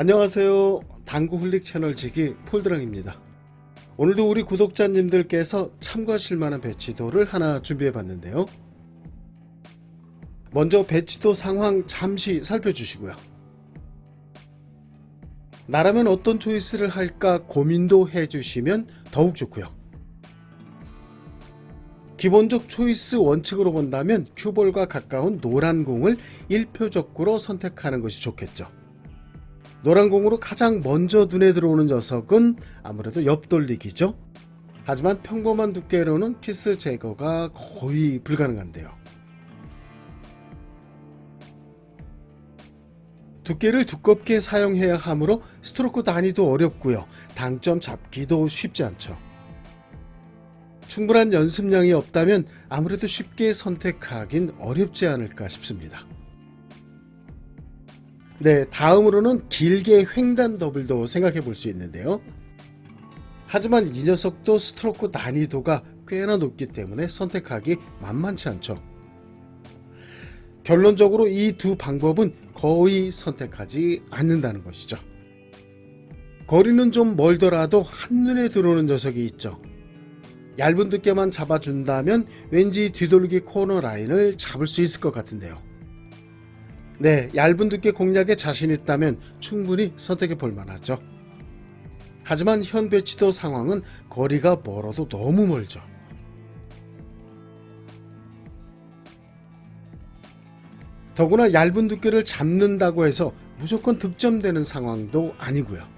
안녕하세요. 당구 훌릭 채널 지기 폴드랑입니다. 오늘도 우리 구독자님들께서 참고하실 만한 배치도를 하나 준비해 봤는데요. 먼저 배치도 상황 잠시 살펴주시고요. 나라면 어떤 초이스를 할까 고민도 해주시면 더욱 좋고요. 기본적 초이스 원칙으로 본다면 큐볼과 가까운 노란 공을 1표적구로 선택하는 것이 좋겠죠. 노란 공으로 가장 먼저 눈에 들어오는 녀석은 아무래도 옆돌리기죠. 하지만 평범한 두께로는 키스 제거가 거의 불가능한데요. 두께를 두껍게 사용해야 하므로 스트로크 단위도 어렵고요. 당점 잡기도 쉽지 않죠. 충분한 연습량이 없다면 아무래도 쉽게 선택하긴 어렵지 않을까 싶습니다. 네, 다음으로는 길게 횡단 더블도 생각해 볼 수 있는데요. 하지만 이 녀석도 스트로크 난이도가 꽤나 높기 때문에 선택하기 만만치 않죠. 결론적으로 이 두 방법은 거의 선택하지 않는다는 것이죠. 거리는 좀 멀더라도 한눈에 들어오는 녀석이 있죠. 얇은 두께만 잡아준다면 왠지 뒤돌기 코너 라인을 잡을 수 있을 것 같은데요. 네, 얇은 두께 공략에 자신 있다면 충분히 선택해 볼 만하죠. 하지만 현 배치도 상황은 거리가 멀어도 너무 멀죠. 더구나 얇은 두께를 잡는다고 해서 무조건 득점되는 상황도 아니고요.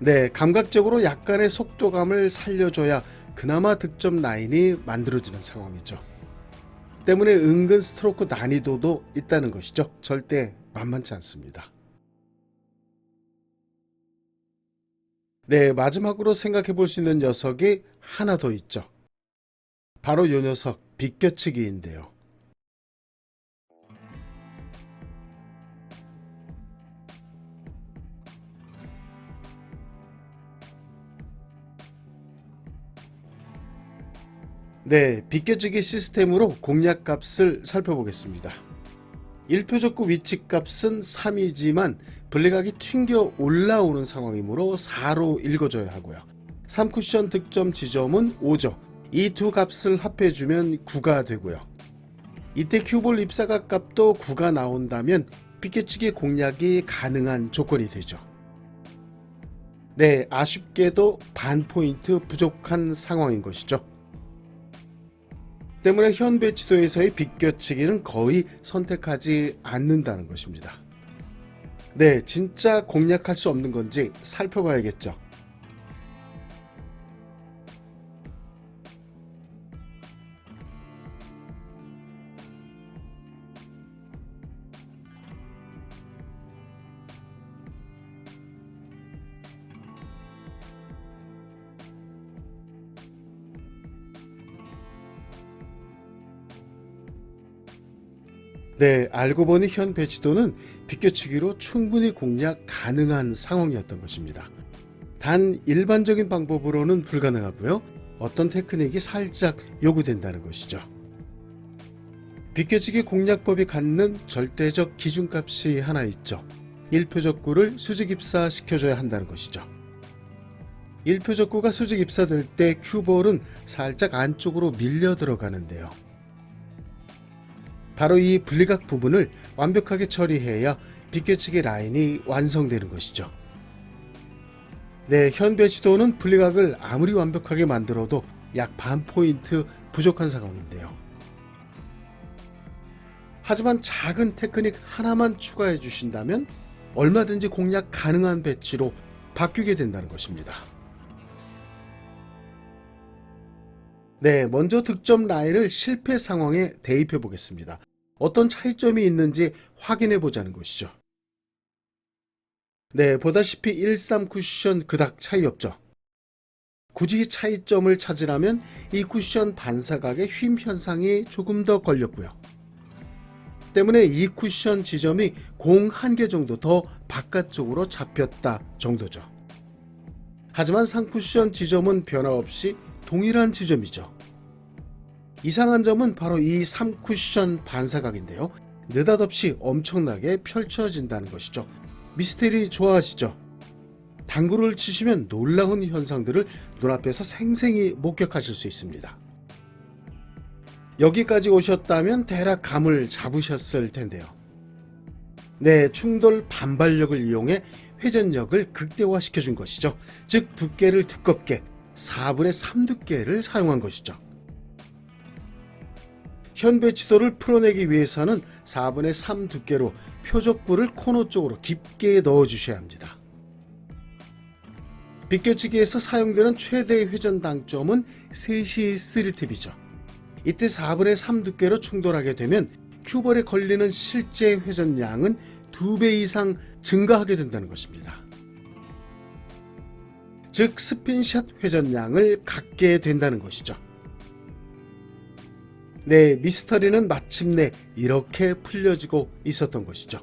네, 감각적으로 약간의 속도감을 살려줘야 그나마 득점 라인이 만들어지는 상황이죠. 때문에 은근 스트로크 난이도도 있다는 것이죠. 절대 만만치 않습니다. 네, 마지막으로 생각해 볼 수 있는 녀석이 하나 더 있죠. 바로 요 녀석, 비껴치기인데요. 네, 비껴치기 시스템으로 공략 값을 살펴보겠습니다. 1표적구 위치 값은 3이지만 블랙각이 튕겨 올라오는 상황이므로 4로 읽어줘야 하고요. 3쿠션 득점 지점은 5죠. 이 두 값을 합해주면 9가 되고요. 이때 큐볼 입사각 값도 9가 나온다면 비껴치기 공략이 가능한 조건이 되죠. 네, 아쉽게도 반 포인트 부족한 상황인 것이죠. 때문에 현 배치도에서의 비껴치기는 거의 선택하지 않는다는 것입니다. 네, 진짜 공략할 수 없는 건지 살펴봐야겠죠. 네, 알고 보니 현 배치도는 비껴치기로 충분히 공략 가능한 상황이었던 것입니다. 단 일반적인 방법으로는 불가능하고요. 어떤 테크닉이 살짝 요구된다는 것이죠. 비껴치기 공략법이 갖는 절대적 기준값이 하나 있죠. 1표적구를 수직 입사 시켜줘야 한다는 것이죠. 1표적구가 수직 입사될 때 큐볼은 살짝 안쪽으로 밀려 들어가는데요. 바로 이 분리각 부분을 완벽하게 처리해야 비껴치기 라인이 완성되는 것이죠. 네, 현 배치도는 분리각을 아무리 완벽하게 만들어도 약 반 포인트 부족한 상황인데요. 하지만 작은 테크닉 하나만 추가해 주신다면 얼마든지 공략 가능한 배치로 바뀌게 된다는 것입니다. 네, 먼저 득점 라인을 실패 상황에 대입해 보겠습니다. 어떤 차이점이 있는지 확인해 보자는 것이죠. 네, 보다시피 1, 3 쿠션 그닥 차이 없죠. 굳이 차이점을 찾으라면 이 쿠션 반사각의 휨 현상이 조금 더 걸렸고요. 때문에 이 쿠션 지점이 공 한 개 정도 더 바깥쪽으로 잡혔다 정도죠. 하지만 상쿠션 지점은 변화 없이 동일한 지점이죠. 이상한 점은 바로 이 3쿠션 반사각인데요. 느닷없이 엄청나게 펼쳐진다는 것이죠. 미스테리 좋아하시죠? 당구를 치시면 놀라운 현상들을 눈앞에서 생생히 목격하실 수 있습니다. 여기까지 오셨다면 대략 감을 잡으셨을 텐데요. 네, 충돌 반발력을 이용해 회전력을 극대화시켜 준 것이죠. 즉 두께를 두껍게 4분의 3 두께를 사용한 것이죠. 현배치도를 풀어내기 위해서는 4분의 3 두께로 표적부를 코너 쪽으로 깊게 넣어 주셔야 합니다. 비껴치기에서 사용되는 최대 회전 당점은 3시 3팁이죠. 이때 4분의 3 두께로 충돌하게 되면 큐벌에 걸리는 실제 회전량은 2배 이상 증가하게 된다는 것입니다. 즉 스핀샷 회전량을 갖게 된다는 것이죠. 네, 미스터리는 마침내 이렇게 풀려지고 있었던 것이죠.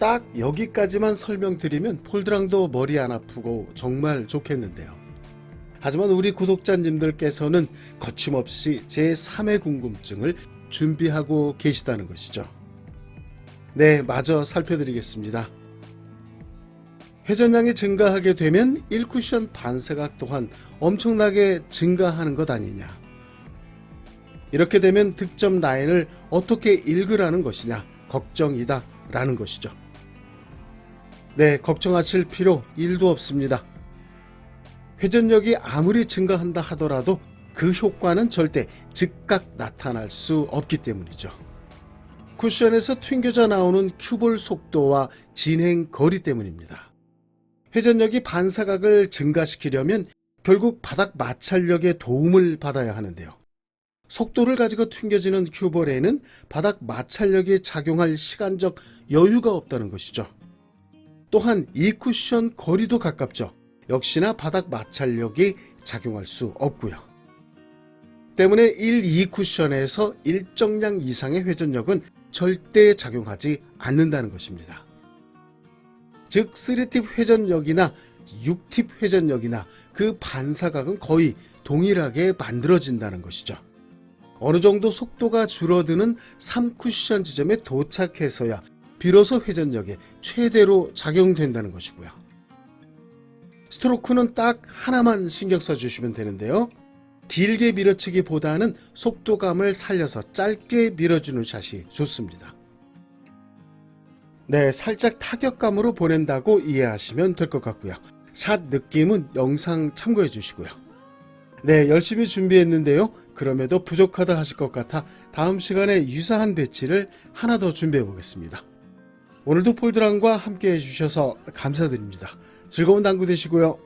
딱 여기까지만 설명드리면 폴드랑도 머리 안 아프고 정말 좋겠는데요. 하지만 우리 구독자님들께서는 거침없이 제3의 궁금증을 준비하고 계시다는 것이죠. 네, 마저 살펴드리겠습니다. 회전량이 증가하게 되면 1쿠션 반사각 또한 엄청나게 증가하는 것 아니냐. 이렇게 되면 득점 라인을 어떻게 읽으라는 것이냐 걱정이다 라는 것이죠. 네, 걱정하실 필요 1도 없습니다. 회전력이 아무리 증가한다 하더라도 그 효과는 절대 즉각 나타날 수 없기 때문이죠. 쿠션에서 튕겨져 나오는 큐볼 속도와 진행 거리 때문입니다. 회전력이 반사각을 증가시키려면 결국 바닥 마찰력의 도움을 받아야 하는데요. 속도를 가지고 튕겨지는 큐볼에는 바닥 마찰력이 작용할 시간적 여유가 없다는 것이죠. 또한 이 쿠션 거리도 가깝죠. 역시나 바닥 마찰력이 작용할 수 없고요. 때문에 1, 2 쿠션에서 일정량 이상의 회전력은 절대 작용하지 않는다는 것입니다. 즉 3팁 회전력이나 6팁 회전력이나 그 반사각은 거의 동일하게 만들어진다는 것이죠. 어느 정도 속도가 줄어드는 3쿠션 지점에 도착해서야 비로소 회전력에 최대로 작용된다는 것이고요. 스트로크는 딱 하나만 신경 써주시면 되는데요. 길게 밀어치기보다는 속도감을 살려서 짧게 밀어주는 샷이 좋습니다. 네, 살짝 타격감으로 보낸다고 이해하시면 될 것 같고요. 샷 느낌은 영상 참고해 주시고요. 네, 열심히 준비했는데요. 그럼에도 부족하다 하실 것 같아 다음 시간에 유사한 배치를 하나 더 준비해 보겠습니다. 오늘도 폴드랑과 함께 해주셔서 감사드립니다. 즐거운 당구 되시고요.